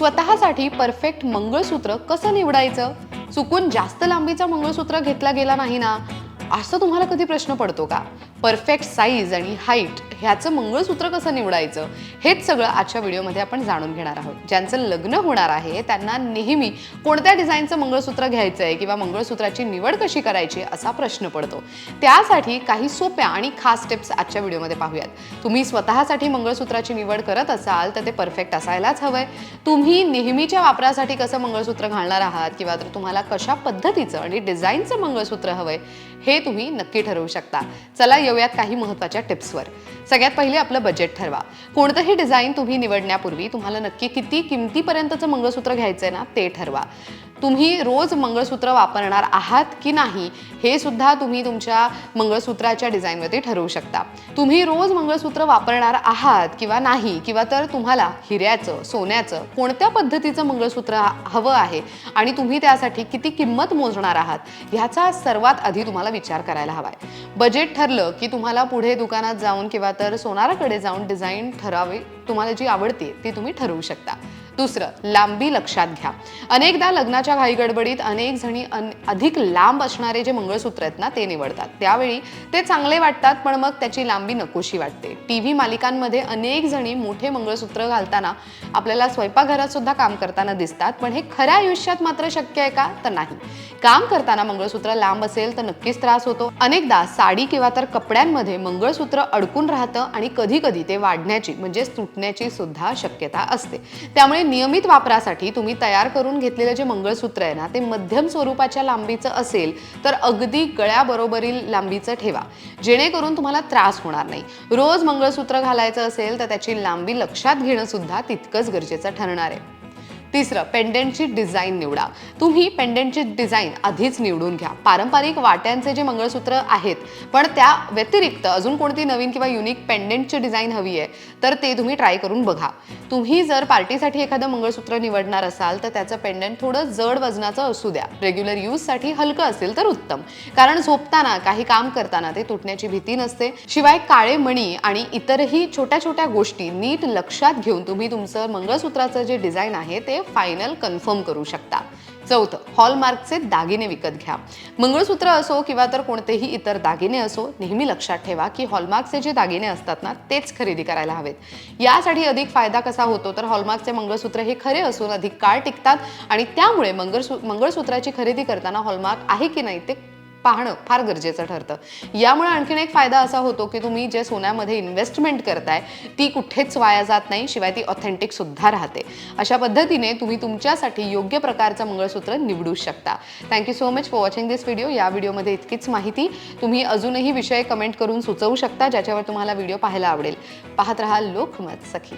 स्वतःसाठी परफेक्ट मंगळसूत्र कसं निवडायचं? चुकून जास्त लांबीचा मंगळसूत्र घेतला गेला नाही ना? असं तुम्हाला कधी प्रश्न पडतो का? परफेक्ट साईज आणि हाईट ह्याचं मंगळसूत्र कसं निवडायचं हेच सगळं आजच्या व्हिडिओमध्ये आपण जाणून घेणार आहोत. ज्यांचं लग्न होणार आहे त्यांना नेहमी कोणत्या डिझाईनचं मंगळसूत्र घ्यायचं आहे किंवा मंगळसूत्राची निवड कशी करायची असा प्रश्न पडतो. त्यासाठी काही सोप्या आणि खास टिप्स आजच्या व्हिडिओमध्ये पाहूयात. तुम्ही स्वतःसाठी मंगळसूत्राची निवड करत असाल तर ते परफेक्ट असायलाच हवंय. तुम्ही नेहमीच्या वापरासाठी कसं मंगळसूत्र घालणार आहात किंवा तर तुम्हाला कशा पद्धतीचं आणि डिझाईनचं मंगळसूत्र हवंय हे तुम्ही नक्की ठरवू शकता. चला येऊयात काही महत्त्वाच्या टिप्सवर. सगळ्यात पहिले आपलं बजेट ठरवा. कोणतंही डिझाईन तुम्ही निवडण्यापूर्वी तुम्हाला नक्की किती किमतीपर्यंतचं मंगळसूत्र घ्यायचं आहे ना ते ठरवा. तुम्ही रोज मंगळसूत्र वापरणार आहात की नाही हे सुद्धा तुम्ही तुमच्या मंगळसूत्राच्या डिझाईनवरती ठरवू शकता. तुम्ही रोज मंगळसूत्र वापरणार आहात किंवा नाही किंवा तर तुम्हाला हिऱ्याचं सोन्याचं कोणत्या पद्धतीचं मंगळसूत्र हवं आहे आणि तुम्ही त्यासाठी किती किंमत मोजणार आहात ह्याचा सर्वात आधी तुम्हाला विचार करायला हवा आहे बजेट ठरलं की तुम्हाला पुढे दुकानात जाऊन किंवा तर सोनाराकडे जाऊन डिझाईन ठरावे तुम्हाला जी आवडते ती तुम्ही ठरवू शकता. दुसरं लांबी लक्षात घ्या. अनेकदा लग्नाच्या घाईगडबडीत अनेक जणी अन अधिक लांब असणारे जे मंगळसूत्र आहेत ना ते निवडतात. त्यावेळी ते चांगले वाटतात पण मग त्याची लांबी नकोशी वाटते. टी व्ही मालिकांमध्ये अनेक जणी मोठे मंगळसूत्र घालताना आपल्याला स्वयंपाकघरात सुद्धा काम करताना दिसतात पण हे खऱ्या आयुष्यात मात्र शक्य आहे का? तर नाही. काम करताना मंगळसूत्र लांब असेल तर नक्कीच त्रास होतो. अनेकदा साडी किंवा तर कपड्यांमध्ये मंगळसूत्र अडकून राहतं आणि कधी कधी ते वाढण्याची म्हणजेच तुटण्याची सुद्धा शक्यता असते. त्यामुळे नियमित वापरासाठी तुम्ही तयार करून घेतलेलं जे मंगळसूत्र आहे ना ते मध्यम स्वरूपाच्या लांबीचं असेल तर अगदी गळ्याबरोबरील लांबीचं ठेवा. जेणेकरून तुम्हाला त्रास होणार नाही. रोज मंगळसूत्र घालायचं असेल तर त्याची लांबी लक्षात घेणं सुद्धा तितकंच गरजेचं ठरणार आहे. तिसरं पेंडेंटची डिझाईन निवडा. तुम्ही पेंडेंटची डिझाईन आधीच निवडून घ्या. पारंपरिक वाट्यांचे जे मंगळसूत्र आहेत पण त्या व्यतिरिक्त अजून कोणती नवीन किंवा युनिक पेंडेंटची डिझाईन हवी आहे तर ते तुम्ही ट्राय करून बघा. तुम्ही जर पार्टीसाठी एखादं मंगळसूत्र निवडणार असाल तर त्याचं पेंडेंट थोडं जड वजनाचं असू द्या. रेग्युलर यूजसाठी हलकं असेल तर उत्तम. कारण झोपताना काही काम करताना ते तुटण्याची भीती नसते. शिवाय काळे मणी आणि इतरही छोट्या छोट्या गोष्टी नीट लक्षात घेऊन तुम्ही तुमचं मंगळसूत्राचं जे डिझाईन आहे ते फायनल कन्फर्म करू शकता. चौथं हॉलमार्कचे दागिने विकत घ्या. मंगळसूत्र असो किंवा तर कोणतेही इतर दागिने असो नेहमी लक्षात ठेवा की हॉलमार्कचे जे दागिने असतात ना तेच खरेदी करायला हवेत. यासाठी अधिक फायदा कसा होतो? तर हॉलमार्कचे मंगळसूत्र हे खरे असून अधिक काळ टिकतात आणि त्यामुळे मंगळसू मंगळसूत्राची खरेदी करताना हॉलमार्क आहे की नाही ते पाहणं फार गरजेचं ठरतं. यामुळे आणखीन एक फायदा असा होतो की तुम्ही जे सोन्यामध्ये इन्व्हेस्टमेंट करताय ती कुठेच वाया जात नाही शिवाय ती ऑथेंटिक सुद्धा राहते. अशा पद्धतीने तुम्ही तुमच्यासाठी योग्य प्रकारचं मंगळसूत्र निवडू शकता. Thank you so much for watching this video या व्हिडिओमध्ये इतकीच माहिती. तुम्ही अजूनही विषय कमेंट करून सुचवू शकता ज्याच्यावर तुम्हाला व्हिडिओ पाहायला आवडेल. पाहत रहा लोकमत सखी.